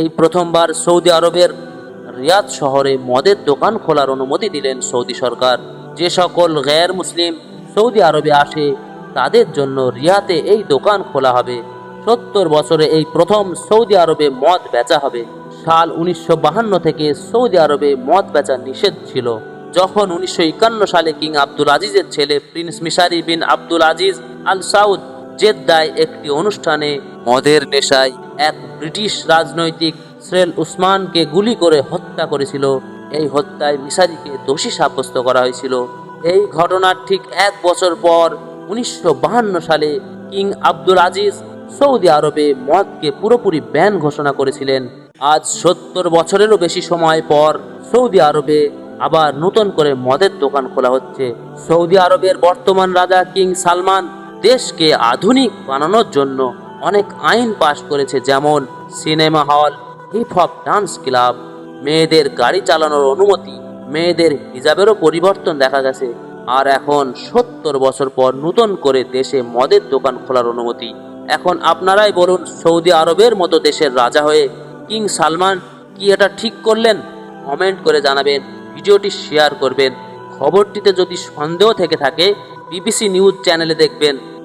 এই প্রথমবার সৌদি আরবের রিয়াদ শহরে মদের দোকান খোলার অনুমতি দিলেন সৌদি সরকার। যে সকল গ্যার মুসলিম সৌদি আরবে আসে, তাদের জন্য রিয়াতে এই দোকান খোলা হবে। সত্তর বছরে এই প্রথম সৌদি আরবে মদ বেচা হবে। সাল উনিশশো থেকে সৌদি আরবে মদ বেচা নিষেধ ছিল। যখন উনিশশো একান্ন সালে কিং আব্দুল আজিজের ছেলে prince Mishari bin Abdul Aziz Al Saud জেদ্দায় একটি অনুষ্ঠানে মদের নেশায় এক ব্রিটিশ রাজনৈতিক শ্রেল উসমানকে গুলি করে হত্যা করেছিল। এই হত্যায় মিশারিকে দোষী সাব্যস্ত করা হয়েছিল। এই ঘটনার ঠিক এক বছর পর উনিশশো সালে কিং আব্দুল আজিজ সৌদি আরবে মদকে পুরোপুরি ব্যান ঘোষণা করেছিলেন। আজ সত্তর বছরেরও বেশি সময় পর সৌদি আরবে আবার নতুন করে মদের দোকান খোলা হচ্ছে। সৌদি আরবের বর্তমান রাজা কিং সালমান দেশকে আধুনিক বানানোর জন্য অনেক আইন পাশ করেছে, যেমন cinema hall, hip hop dance club. মেয়েদের গাড়ি চালানোর অনুমতি, মেয়েদের হিজাবেরও পরিবর্তন দেখা গেছে। আর এখন সত্তর বছর পর নতুন করে দেশে মদের দোকান খোলার অনুমতি। এখন আপনারাই বলুন, সৌদি আরবের মতো দেশের রাজা হয়ে কিং সালমান কি এটা ঠিক করলেন? কমেন্ট করে জানাবেন, ভিডিওটি শেয়ার করবেন। খবরটিতে যদি সন্দেহ থেকে থাকে, বিবিসি নিউজ চ্যানেলে দেখবেন।